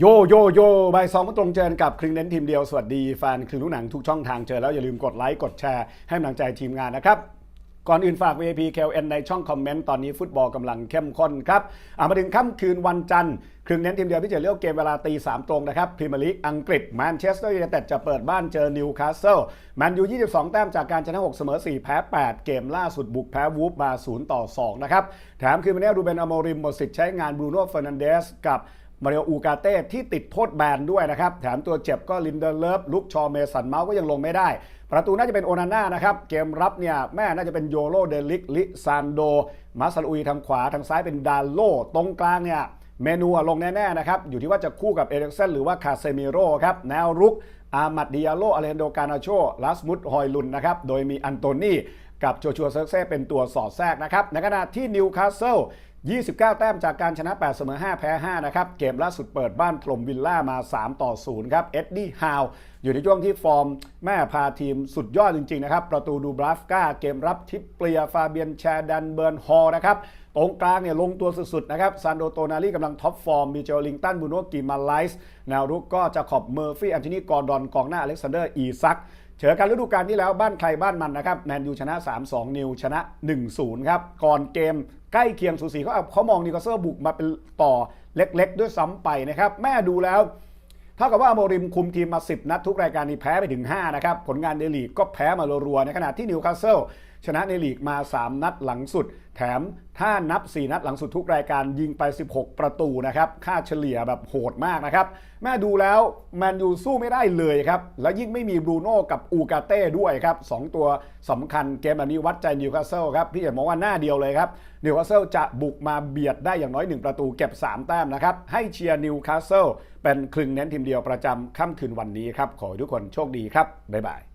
โยโยโยบ่ายสองมาตรงเจอกับครึ่งเน้นทีมเดียว สวัสดีแฟนครึ่งลูกหนังทุกช่องทางเจอแล้วอย่าลืมกดไลค์กดแชร์ให้กำลังใจทีมงานนะครับ ก่อนอื่นฝาก VIP KLN ในช่องคอมเมนต์ ตอนนี้ฟุตบอลกำลังเข้มข้นครับามาถึงค่ำคืนวันจันทร์ครึ่งเน้นทีมเดียวที่จะเลือกเกมเวลาตีสามตรงนะครับพรีเมียร์ลีกอังกฤษแมนเชสเตอร์ยูไนเต็ดจะเปิดบ้านเจอนิวคาสเซิลแมนยู 22 แต้มจากการชนะ 6 เสมอ 4 แพ้ 8 เกมล่าสุดบุกแพ้วูฟมา 0 ต่อ 2 นะครับ แถมคืนวันนี้รูเบนอโมริมหมดสิทธิ์ใช้งานบรูโน่เฟอร์นันเดสกับ มาริโออูกาเต้ที่ติดโทษแบนด้วยนะครับ แถมตัวเจ็บก็ลินเดอร์เลิฟลุกชอเมสันเมาส์ก็ยังลงไม่ได้ ประตูน่าจะเป็นโอนาน่านะครับ เกมรับเนี่ยแม่น่าจะเป็นโยโรเดลิกลิซานโด มาซาลุยทางขวาทางซ้ายเป็นดาโลตรงกลางเนี่ยเมนูลงแน่ๆนะครับ อยู่ที่ว่าจะคู่กับเอเริกเซนหรือว่าคาเซมิโร่ครับแนวรุกอามัดดิยาโลอเลนโดกานาโชลาสมุตฮอยลุนนะครับโดยมีอันโตนีกับโจชัวเซิร์เซ่เป็นตัวสอดแทรกนะครับในขณะที่นิวคาสเซิล 29 แต้มจากการชนะ 8 เสมอ 5 แพ้ 5 นะครับ เกมล่าสุดเปิดบ้านถล่มวิลล่ามา 3 ต่อ 0 ครับ เอ็ดดี้ ฮาว อยู่ในช่วงที่ฟอร์มแม่พาทีมสุดยอดจริง ๆ นะครับ ประตูดูบราฟกาเกมรับทิปเปลีย ฟาเบียนแชดันเบิร์นฮอลนะครับ ตรงกลางเนี่ยลงตัวสุด ๆ นะครับ ซานโดโตนาลีกำลังท็อปฟอร์ม มีเจอลิงตันบูโนกิมาไลส์แนวรุกก็จะขอบเมอร์ฟี่ แอนโทนี กอร์ดอน กองหน้าอเล็กซานเดอร์ อีซัก เจอกันฤดูกาลที่แล้วบ้านใครบ้านมันนะครับแมนยูชนะ 3-2 นิวชนะ 1-0 ครับ ก่อนเกมใกล้เคียงสูสีเขาเอาเขามองนิวคาสเซิลบุกมาเป็นต่อเล็กๆ ด้วยซ้ำไปนะครับ แม่ดูแล้ว เท่ากับว่าโมริมคุมทีมมา 10 นัดทุกรายการนี้แพ้ไปถึง 5 นะครับ ผลงานเดลีกก็แพ้มารัวๆในขณะที่นิวคาสเซิล ชนะในลีกมา 3 นัดหลังสุด แถมถ้านับ 4 นัดหลังสุดทุกรายการยิงไป 16 ประตูนะครับ ค่าเฉลี่ยแบบโหดมากนะครับ แม่ดูแล้วแมนยูสู้ไม่ได้เลยครับ แล้วยิ่งไม่มีบรูโน่กับอูกาเต้ด้วยครับสองตัวสำคัญเกมแบบนี้วัดใจนิวคาสเซิลครับ พี่เอกมองว่าหน้าเดียวเลยครับนิวคาสเซิลจะบุกมาเบียดได้อย่างน้อย 1 ประตูเก็บ 3 แต้มนะครับ ให้เชียร์นิวคาสเซิลเป็นคลึงเน้นทีมเดียวประจำค่ำคืนวันนี้ครับขอให้ทุกคนโชคดีครับบ๊ายบาย